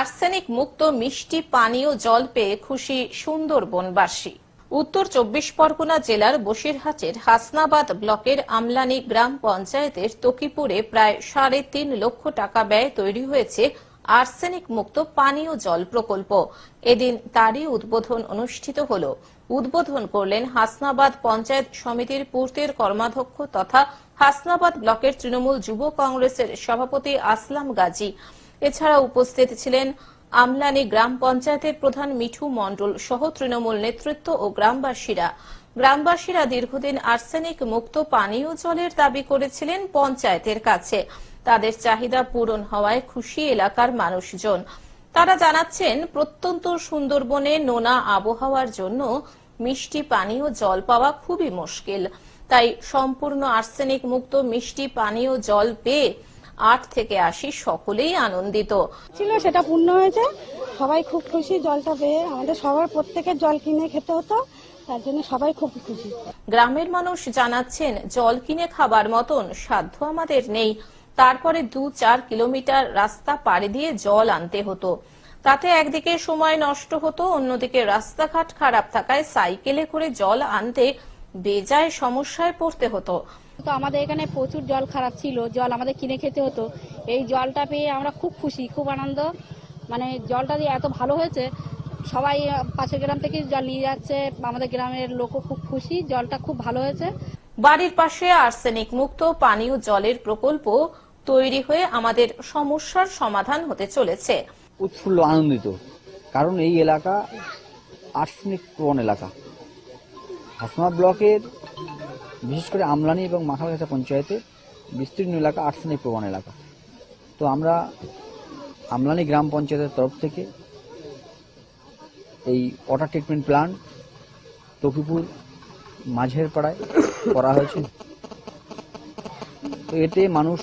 Arsenic মুক্ত মিষ্টি পানীয় জল পেয়ে খুশি সুন্দরবনবাসী উত্তর চব্বিশ পরগনা জেলার বসিরহাটের হাসনাবাদ ব্লকের আমলানি গ্রাম পঞ্চায়েতের তকিপুরে প্রায় সাড়ে তিন লক্ষ টাকা ব্যয় তৈরি হয়েছে আর্সেনিক মুক্ত পানীয় জল প্রকল্প। এদিন তারই উদ্বোধন অনুষ্ঠিত হল। উদ্বোধন করলেন হাসনাবাদ পঞ্চায়েত সমিতির পূর্তের কর্মাধ্যক্ষ তথা হাসনাবাদ ব্লকের তৃণমূল যুব কংগ্রেসের সভাপতি আসলাম গাজী। এছাড়া উপস্থিত ছিলেন আমলানি গ্রাম পঞ্চায়েতের প্রধান মিঠু মণ্ডল সহ তৃণমূল নেতৃত্ব ও গ্রামবাসীরা। গ্রামবাসীরা দীর্ঘদিন আর্সেনিক মুক্ত পানীয় জলের দাবি করেছিলেন পঞ্চায়েতের কাছে। তাদের চাহিদা পূরণ হওয়ায় খুশি এলাকার মানুষজন। তারা জানাচ্ছেন, প্রত্যন্ত সুন্দরবনে নোনা আবহাওয়ার জন্য মিষ্টি পানীয় জল পাওয়া খুবই মুশকিল। তাই সম্পূর্ণ আর্সেনিক মুক্ত মিষ্টি পানীয় জল পেয়ে আট থেকে আশি সকলেই আনন্দিত। ছিল সেটা পূর্ণ হয়েছে। সবাই খুব খুশি জলটা পেয়ে আমাদের সবার প্রত্যেকের জল কিনে খেতে হতো তার জন্য সবাই খুব খুশি। গ্রামের মানুষ জানাচ্ছেন জল কিনে খাবার মতন সাধ্য আমাদের নেই। তারপরে দু চার কিলোমিটার রাস্তা পাড়ি দিয়ে জল আনতে হতো। তাতে একদিকে সময় নষ্ট হতো অন্যদিকে রাস্তাঘাট খারাপ থাকায় সাইকেলে করে জল আনতে বেজায় সমস্যায় পড়তে হতো। তো আমাদের এখানে প্রচুর জল খারাপ ছিল। জল আমাদের কিনে খেতে হতো। এই জলটা পেয়ে আমরা খুব খুশি খুব আনন্দ। মানে জলটা দিয়ে এত ভালো হয়েছে সবাই পাশের গ্রাম থেকে জল নিয়ে যাচ্ছে আমাদের গ্রামের লোকও খুব খুশি জলটা খুব ভালো হয়েছে। বাড়ির পাশে আর্সেনিক মুক্ত পানীয় জলের প্রকল্প তৈরি হয়ে আমাদের সমস্যার সমাধান হতে চলেছে। উৎফুল্ল আনন্দিত। কারণ এই এলাকা আর্সেনিক প্রবণ এলাকা। হাসমা ব্লকের বিশেষ করে আমলানি এবং মাখালগাছা পঞ্চায়েতে বিস্তীর্ণ এলাকা আর্সেনিক প্রবণ এলাকা। তো আমরা আমলানি গ্রাম পঞ্চায়েতের তরফ থেকে এই ওয়াটার ট্রিটমেন্ট প্ল্যান্ট তকিপুর মাঝের পাড়ায় করা হয়েছে। তো এতে মানুষ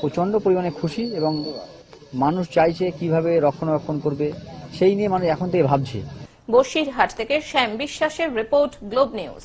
প্রচণ্ড পরিমাণে খুশি এবং মানুষ চাইছে কীভাবে রক্ষণাবেক্ষণ করবে, সেই নিয়ে মানুষ এখন থেকে ভাবছে। বসিরহাট থেকে শ্যাম বিশ্বাসের রিপোর্ট, গ্লোব নিউজ।